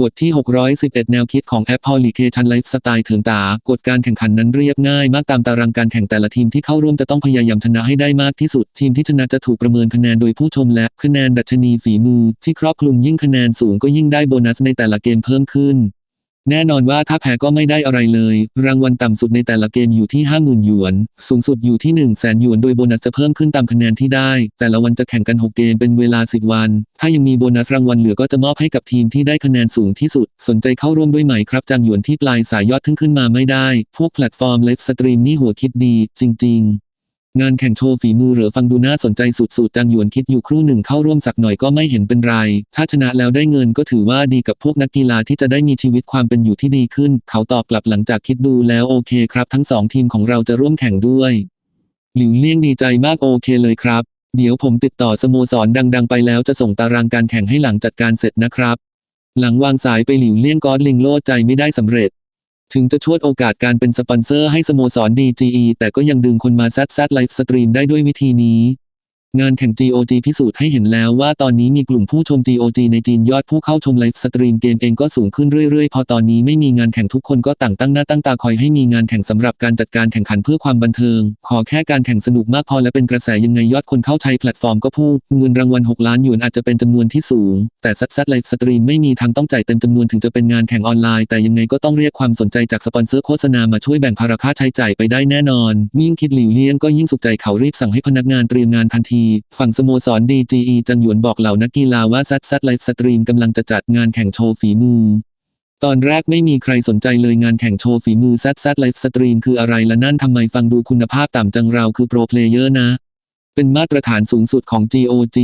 บทที่ 611 แนวคิดของแอปพลิเคชันไลฟ์สไตล์ถึงตากฎการแข่งขันนั้นเรียบง่ายมากตามตารางการแข่งแต่ละทีมที่เข้าร่วมจะต้องพยายามชนะให้ได้มากที่สุด ทีมที่ชนะจะถูกประเมินคะแนนโดยผู้ชมและคะแนนดัชนีฝีมือ ที่ครอบคลุมยิ่งคะแนนสูงก็ยิ่งได้โบนัสในแต่ละเกมเพิ่มขึ้น แน่นอนว่าถ้าแพ้ก็ไม่ได้อะไรเลย รางวัลต่ำสุดในแต่ละเกมอยู่ที่ 50,000หยวน สูงสุดอยู่ที่ 1 0 0 0 0แสนหยวนโดยโบนัสจะเพิ่มขึ้นตามคะแนนที่ได้ แต่ละวันจะแข่งกัน 6 เกมเป็นเวลา 10 วัน ถ้ายังมีโบนัสรางวัลเหลือก็จะมอบให้กับทีมที่ได้คะแนนสูงที่สุด สนใจเข้าร่วมด้วยไหมครับจางหยวนที่ปลายสายยอดทึ่งขึ้นมาไม่ได้ พวกแพลตฟอร์มไลฟ์สตรีมนี่หัวคิดดี จริง ๆ งานแข่งโชว์ฝีมือเหรือฟังดูน่าสนใจสุดๆจางหยวนคิดอยู่ครู่หนึ่งเข้าร่วมสักหน่อยก็ไม่เห็นเป็นไร ถ้าชนะแล้วได้เงินก็ถือว่าดีกับพวกนักกีฬาที่จะได้มีชีวิตความเป็นอยู่ที่ดีขึ้น เขาตอบกลับหลังจากคิดดูแล้วโอเคครับ ทั้งสองทีมของเราจะร่วมแข่งด้วย หลิวเลี่ยงดีใจมากโอเคเลยครับ เดี๋ยวผมติดต่อสโมสรดัง ๆ ไปแล้วจะส่งตารางการแข่งให้หลังจัดการเสร็จนะครับ หลังวางสายไปหลิวเลี่ยงกอดลิงโลดใจไม่ได้สำเร็จ ถึงจะชวดโอกาสการเป็นสปอนเซอร์ให้สโมสร DGE แต่ก็ยังดึงคนมาแซดแซดไลฟ์สตรีมได้ด้วยวิธีนี้ งานแข่ง GOG พิสูจน์ให้เห็นแล้วว่าตอนนี้มีกลุ่มผู้ชม GOG ในจีนยอดผู้เข้าชมไลฟ์สตรีมเกมเองก็สูงขึ้นเรื่อยๆ พอตอนนี้ไม่มีงานแข่งทุกคนก็ต่างตั้งหน้าตั้งตาคอยให้มีงานแข่งสำหรับการจัดการแข่งขันเพื่อความบันเทิง ขอแค่การแข่งสนุกมากพอและเป็นกระแสยังไงยอดคนเข้าใช้แพลตฟอร์มก็พุ่งเงินรางวัล 6 ล้านหยวนอาจจะเป็นจำนวนที่สูง แต่ซัดซัดไลฟ์สตรีมไม่มีทางต้องจ่ายเต็มจำนวนถึงจะเป็นงานแข่งออนไลน์แต่ยังไงก็ต้องเรียกความสนใจจากสปอนเซอร์โฆษณามาช่วยแบ่งภาระค่าใช้จ่ายไปได้แน่นอนยิ่งคิดหลิวเลี่ยงก็ยิ่งสุขใจเขารีบสั่งให้พนักงานเตรียมงานทันทีฝั่งสโมสร DGE จังหยวนบอกเหล่านักกีฬาว่าซัดซัดไลฟ์สตรีมกำลังจะจัดงานแข่งโชว์ฝีมือ ตอนแรกไม่มีใครสนใจเลยงานแข่งโชว์ฝีมือซัดซัดไลฟ์สตรีมคืออะไรและนั่นทำไมฟังดูคุณภาพต่ำจังเราคือโปรเพลเยอร์นะ เป็นมาตรฐานสูงสุดของ GOG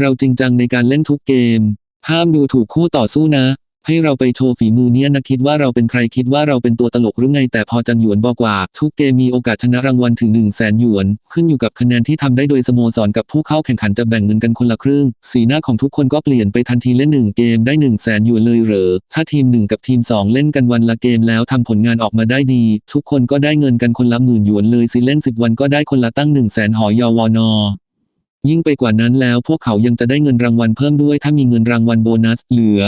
เราจริงจังในการเล่นทุกเกม ห้ามดูถูกคู่ต่อสู้นะ ให้เราไปโชว์ฝีมือเนี่ยนะคิดว่าเราเป็นใครคิดว่าเราเป็นตัวตลกหรือไงแต่พอจังหยวนบอกว่า ทุกเกมมีโอกาสชนะรางวัลถึง1 0 0 0 0แสนหยวน ขึ้นอยู่กับคะแนนที่ทำได้โดยสโมสรกับผู้เข้าแข่งขันจะแบ่งเงินกันคนละครึ่ง สีหน้าของทุกคนก็เปลี่ยนไปทันทีเล่นหนึ่งเกมได้1 0 0 0 0แสนหยวนเลยเหรอถ้าทีม 1 กับทีม 2 เล่นกันวันละเกมแล้วทำผลงานออกมาได้ดี ทุกคนก็ได้เงินกันคนละหมื่นหยวนเลยสิเล่น 10 วันก็ได้คนละตั้ง1 0 0 0 0แสนหอยอวนอยิ่งไปกว่านั้นแล้วพวกเขายังจะได้เงินรางวัลเพิ่มด้วยถ้ามีเงินรางวัลโบนัสเหลือ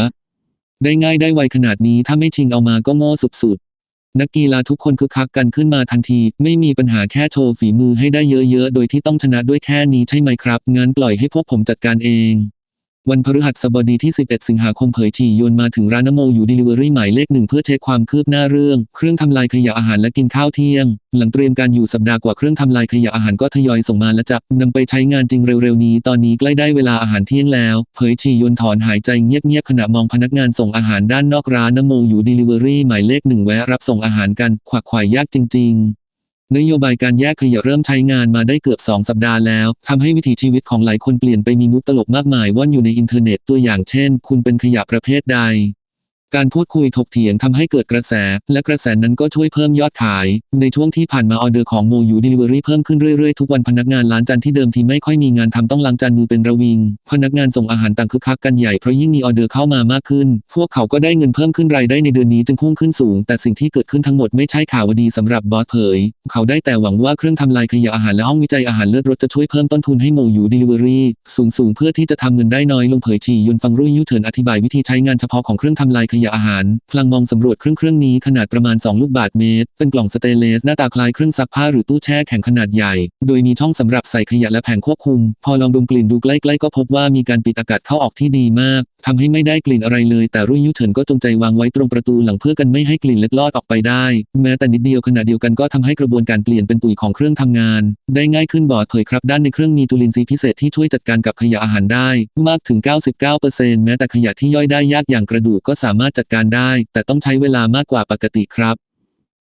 ได้ง่ายได้ไวขนาดนี้ถ้าไม่ชิงเอามาก็โง่สุดๆ นักกีฬาทุกคนคึกคักกันขึ้นมาทันที ไม่มีปัญหาแค่โชว์ฝีมือให้ได้เยอะๆ โดยที่ต้องชนะด้วยแค่นี้ใช่ไหมครับ งั้นปล่อยให้พวกผมจัดการเอง วันพฤหัสบดีที่ 11 สิงหาคมเผยฉี่โยนมาถึงร้านนโมอยู่ Delivery หมายเลขหนึ่งเพื่อเช็คความคืบหน้าเรื่อง เครื่องทำลายขยะอาหารและกินข้าวเที่ยง หลังเตรียมการอยู่สัปดาห์กว่าเครื่องทำลายขยะอาหารก็ทยอยส่งมาและจะนำไปใช้งานจริงเร็วๆนี้ ตอนนี้ใกล้ได้เวลาอาหารเที่ยงแล้ว เผยฉี่โยนถอนหายใจเงียบๆขณะมองพนักงานส่งอาหารด้านนอกร้านนโมอยู่ Delivery หมายเลขหนึ่งแวะรับส่งอาหารกันขวักไขว่ยากจริง ๆ นโยบายการแยกขยะเริ่มใช้งานมาได้เกือบ2สัปดาห์แล้วทำให้วิถีชีวิตของหลายคนเปลี่ยนไปมีมุกตลกมากมายว่อนอยู่ในอินเทอร์เน็ตตัวอย่างเช่น คุณเป็นขยะประเภทใด การพูดคุยถกเถียงทำให้เกิดกระแส และกระแสนั้นก็ช่วยเพิ่มยอดขาย ในช่วงที่ผ่านมาออเดอร์ของโมยู Delivery เพิ่มขึ้นเรื่อยๆ ทุกวันพนักงานร้านจานที่เดิมทีไม่ค่อยมีงานทำต้องล้างจานมือเป็นระวิง พนักงานส่งอาหารต่างคึกคักกันใหญ่เพราะยิ่งมีออเดอร์เข้ามามากขึ้น พวกเขาก็ได้เงินเพิ่มขึ้นรายได้ในเดือนนี้จึงพุ่งขึ้นสูง แต่สิ่งที่เกิดขึ้นทั้งหมดไม่ใช่ข่าวดีสำหรับบอสเผย เขาได้แต่หวังว่าเครื่องทำลายขยะอาหารและห้องวิจัยอาหารเลือดรถจะช่วยเพิ่มต้นทุนให้โมยู Delivery สูงสูงๆเพื่อที่จะทำเงินได้น้อยลงเผยชียุนฟังรุ่ยยุเถินอธิบายวิธีใช้งานเฉพาะของเครื่องทำลายขยะอาหาร พลังมองสำรวจเครื่องเครื่องนี้ขนาดประมาณ 2 ลูกบาศก์เมตร เป็นกล่องสเตเลส หน้าตาคล้ายเครื่องซักผ้าหรือตู้แช่แข็งขนาดใหญ่ โดยมีช่องสำหรับใส่ขยะและแผงควบคุม พอลองดมกลิ่นดูใกล้ๆก็พบว่ามีการปิดอากาศเข้าออกที่ดีมาก ทำให้ไม่ได้กลิ่นอะไรเลย แต่รุ่ยยุเถินก็จงใจวางไว้ตรงประตูหลังเพื่อกันไม่ให้กลิ่นเล็ดลอดออกไปได้ แม้แต่นิดเดียวขณะเดียวกันก็ทำให้กระบวนการเปลี่ยนเป็นปุ๋ยของเครื่องทำงาน ได้ง่ายขึ้นบอดเผยครับด้านในเครื่องมีจุลินทรีย์พิเศษที่ช่วยจัดการกับขยะอาหารได้ มากถึง 99%แม้แต่ขยะที่ย่อยได้ยากอย่างกระดูกก็สามารถจัดการได้ แต่ต้องใช้เวลามากกว่าปกติครับ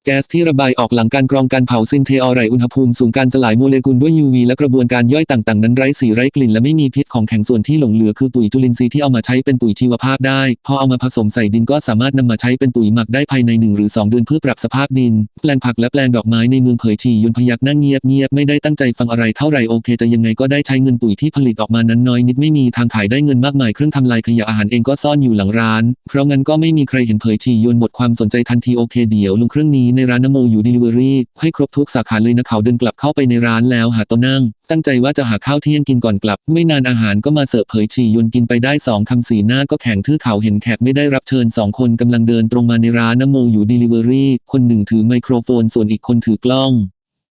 แก๊สที่ระบายออกหลังการกรองการเผาซินเทออไรอุณหภูมิสูงการสลายโมเลกุลด้วย UV และกระบวนการย่อยต่างๆ นั้นไร้สีไร้กลิ่นและไม่มีพิษของแข็งส่วนที่หลงเหลือคือปุ๋ยจุลินทรีย์ที่เอามาใช้เป็นปุ๋ยชีวภาพได้ พอเอามาผสมใส่ดินก็สามารถนำมาใช้เป็นปุ๋ยหมักได้ภายใน 1 หรือ 2 เดือนเพื่อปรับสภาพดิน แปลงผักและแปลงดอกไม้ในเมืองเผยชียนพยักหนั่งเงียบเงียบๆไม่ได้ตั้งใจฟังอะไรเท่าไหร่โอเคจะยังไงก็ได้ใช้เงินปุ๋ยที่ผลิตออกมานั้นน้อยนิดไม่มีทางขายได้เงินมากมายเครื่องทำลายขยะอาหารเองก็ซ่อนอยู่หลังร้าน เพราะงั้นก็ไม่มีใครเห็นเผยชียนหมดความสนใจทันทีโอเคเดี๋ยวลงเครื่องนี้นี้ในร้านนโมอยู่ Delivery ให้ครบทุกสาขาเลยนะเขาเดินกลับเข้าไปในร้านแล้วหาโต๊ะนั่ง ตั้งใจว่าจะหาข้าวเที่ยงกินก่อนกลับ ไม่นานอาหารก็มาเสิร์ฟเผยฉี่ยนกินไปได้สองคำสีหน้าก็แข็งทื่อเขาเห็นแขกไม่ได้รับเชิญสองคนกำลังเดินตรงมาในร้านนโมอยู่ Delivery คนหนึ่งถือไมโครโฟนส่วนอีกคนถือกล้อง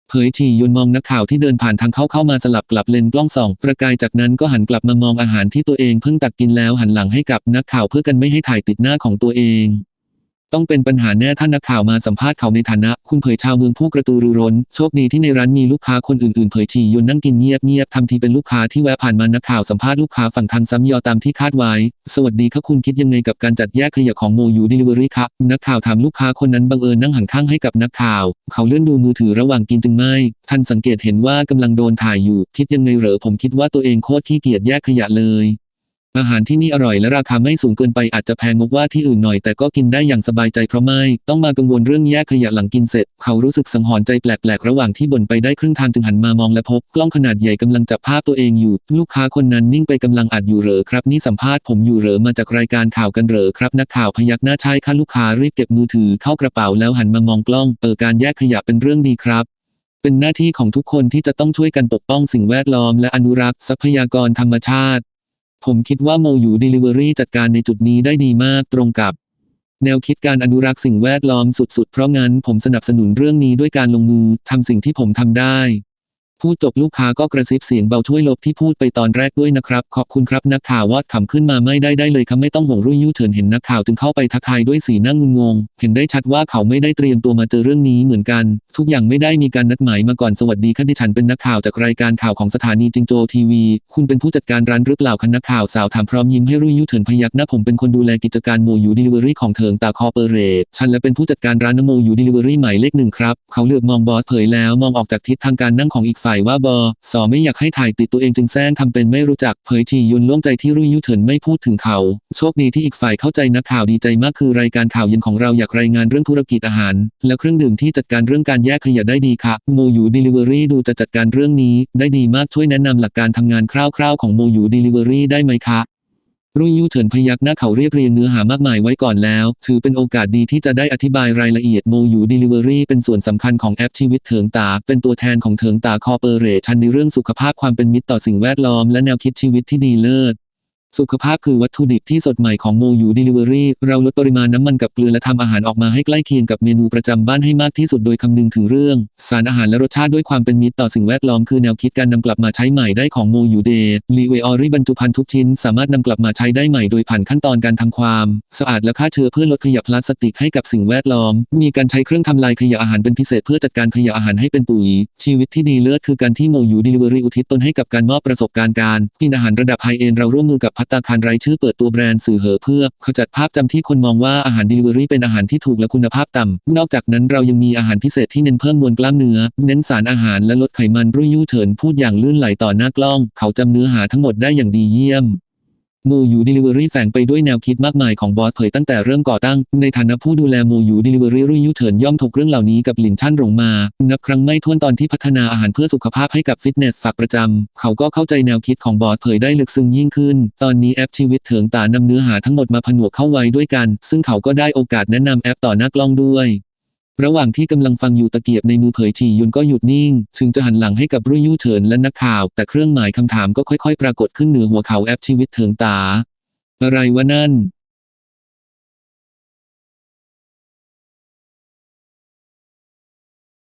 เผยฉี่ยนมองนักข่าวที่เดินผ่านทางเข้าเข้ามาสลับกลับเลนกล้องส่อง ประกายจากนั้นก็หันกลับมามองอาหารที่ตัวเองเพิ่งตักกินแล้วหันหลังให้กับนักข่าวเพื่อกันไม่ให้ถ่ายติดหน้าของตัวเอง ต้องเป็นปัญหาแน่ท่านนักข่าวมาสัมภาษณ์เขาในฐานะ คุณเผยชาวเมืองผู้กระตือรือร้น โชคดีที่ในร้านมีลูกค้าคนอื่นๆ เผยฉี่ยนนั่งกินเงียบๆทำทีเป็นลูกค้าที่แวะผ่านมานักข่าวสัมภาษณ์ลูกค้าฝั่งทางซ้ำยอตามที่คาดไว้ สวัสดีครับคุณคิดยังไงกับการจัดแยกขยะของโมยูดิลิเวอรี่ครับนักข่าวถามลูกค้าคนนั้นบังเอิญนั่งหันข้างให้กับนักข่าว เขาเลื่อนดูมือถือระหว่างกินจึงไม่ท่านสังเกตเห็นว่ากำลังโดนถ่ายอยู่ คิดยังไงเหรอผมคิดว่าตัวเองโคตรขี้เกียจแยกขยะเลย อาหารที่นี่อร่อยและราคาไม่สูงเกินไปอาจจะแพงงกว่าที่อื่นหน่อยแต่ก็กินได้อย่างสบายใจเพราะไม่ ต้องมากังวลเรื่องแยกขยะหลังกินเสร็จ เขารู้สึกสังหรณ์ใจแปลกๆ ระหว่างที่บ่นไปได้ครึ่งทางจึงหันมามองและพบ กล้องขนาดใหญ่กำลังจับภาพตัวเองอยู่ ลูกค้าคนนั้นนิ่งไปกำลังอัดอยู่เหรอครับ นี่สัมภาษณ์ผมอยู่เหรอมาจากรายการข่าวกันเหรอครับ นักข่าวพยักหน้าใช่ค่ะลูกค้ารีบเก็บมือถือเข้ากระเป๋าแล้วหันมามองกล้องเออการแยกขยะเป็นเรื่องดีครับเป็นหน้าที่ของทุกคนที่จะต้องช่วยกันปกป้องสิ่งแวดล้อมและอนุรักษ์ทรัพยากรธรรมชาติ ผมคิดว่าโมยูดิลิเวอรี่จัดการในจุดนี้ได้ดีมากตรงกับ แนวคิดการอนุรักษ์สิ่งแวดล้อมสุดๆ เพราะงั้นผมสนับสนุนเรื่องนี้ด้วยการลงมือทำสิ่งที่ผมทำได้ พูดจบลูกค้าก็กระซิบเสียงเบาช่วยลบที่พูดไปตอนแรกด้วยนะครับ ขอบคุณครับนักข่าววอดขำขึ้นมาไม่ได้ได้เลยครับไม่ต้องห่วงรุ่ยยู่เฉินเห็นนักข่าวจึงเข้าไปทักทายด้วยสีหน้างุนงง เห็นได้ชัดว่าเขาไม่ได้เตรียมตัวมาเจอเรื่องนี้เหมือนกัน ทุกอย่างไม่ได้มีการนัดหมายมาก่อนสวัสดีค่ะดิฉันเป็นนักข่าวจากรายการข่าวของสถานีจิงโจทีวี คุณเป็นผู้จัดการร้านหรือเปล่าคะนักข่าวสาวถามพร้อมยิ้มให้รุ่ยยู่เฉินพยักหน้าผมเป็นคนดูแลกิจการโมยูดิลิเวอรี่ของเถิงตาคอเปอเรทฉันและเป็นผู้จัดการร้านโมยูดิลิเวอรี่หมายเลขหนึ่งครับเขาเลือบมองบอสเผยแล้วมองออกจากทิศทางการนั่งของอีกฝ่ายว่าบอสอไม่อยากให้ถ่ายติดตัวเองจึงแซงทำเป็นไม่รู้จักเผยทียุนล่วงใจที่รุ่ยยู่เถินไม่พูดถึงเขา โชคดีที่อีกฝ่ายเข้าใจนักข่าวดีใจมากคือรายการข่าวเย็นของเราอยากรายงานเรื่องธุรกิจอาหาร และเครื่องดื่มที่จัดการเรื่องการแยกขยะได้ดีค่ะโมยูดิลิเวอรี่ดูจะจัดการเรื่องนี้ ได้ดีมากช่วยแนะนำหลักการทำงานคร่าวๆของโมยูดิลิเวอรี่ได้ไหมคะ รุ่ยยู่เฉินพยักหน้าเขาเรียบเรียงเนื้อหามากมายไว้ก่อนแล้ว ถือเป็นโอกาสดีที่จะได้อธิบายรายละเอียดโมยูดิลิเวอรี่เป็นส่วนสำคัญของแอปชีวิตเถิงตา เป็นตัวแทนของเถิงตาคอเปอเรชันในเรื่องสุขภาพความเป็นมิตรต่อสิ่งแวดล้อมและแนวคิดชีวิตที่ดีเลิศ สุขภาพคือวัตถุดิบที่สดใหม่ของโมยูดิลิเวอรี่ เราลดปริมาณน้ำมันกับเกลือและทำอาหารออกมาให้ใกล้เคียงกับเมนูประจำบ้านให้มากที่สุดโดยคำนึงถึงเรื่อง สารอาหารและรสชาติด้วยความเป็นมิตรต่อสิ่งแวดล้อมคือแนวคิดการนำกลับมาใช้ใหม่ได้ของโมยูเดลีเวอรี่บรรจุภัณฑ์ทุกชิ้น สามารถนำกลับมาใช้ได้ใหม่โดยผ่านขั้นตอนการทำความ สะอาดและฆ่าเชื้อเพื่อลดขยะพลาสติกให้กับสิ่งแวดล้อม มีการใช้เครื่องทำลายขยะอาหารเป็นพิเศษเพื่อจัดการขยะอาหารให้เป็นปุ๋ย ชีวิตที่ดีเลิศคือการที่โมยูดิลิเวอรี่อุทิศตนให้กับการมอบประสบการณ์การกินอาหารระดับไฮเอนเราร่วมมือกับพัตตาคารรายชื่อเปิดตัวแบรนด์สื่อเหอเพื่อขจัดภาพจำที่คนมองว่าอาหารดิลิเวอรี่เป็นอาหารที่ถูกและคุณภาพต่ำ นอกจากนั้นเรายังมีอาหารพิเศษที่เน้นเพิ่มมวลกล้ามเนื้อ เน้นสารอาหารและลดไขมันรุ่ยยู่เฉินพูดอย่างลื่นไหลต่อหน้ากล้อง เขาจำเนื้อหาทั้งหมดได้อย่างดีเยี่ยม มูยูดิลิเวอรี่แฝงไปด้วยแนวคิดมากมายของบอสเผยตั้งแต่เริ่มก่อตั้ง ในฐานะผู้ดูแลโมยูดิลิเวอรี่รุ่ยยูเฉินย่อมถกเรื่องเหล่านี้กับหลินชั่นหลงมา นับครั้งไม่ถ้วนตอนที่พัฒนาอาหารเพื่อสุขภาพให้กับฟิตเนสฝากประจำเขาก็เข้าใจแนวคิดของบอสเผยได้ลึกซึ้งยิ่งขึ้น ตอนนี้แอปชีวิตเถิงตานำเนื้อหาทั้งหมดมาผนวกเข้าไว้ด้วยกัน ซึ่งเขาก็ได้โอกาสแนะนำแอปต่อหน้ากล้องด้วย ระหว่างที่กำลังฟังอยู่ตะเกียบในมือเผยฉียุนก็หยุดนิ่ง ถึงจะหันหลังให้กับรุ่ยยู่เถินและนักข่าว แต่เครื่องหมายคำถามก็ค่อยๆ ปรากฏขึ้นเหนือหัวเขาแอปชีวิตเถิงตา อะไรวะนั่น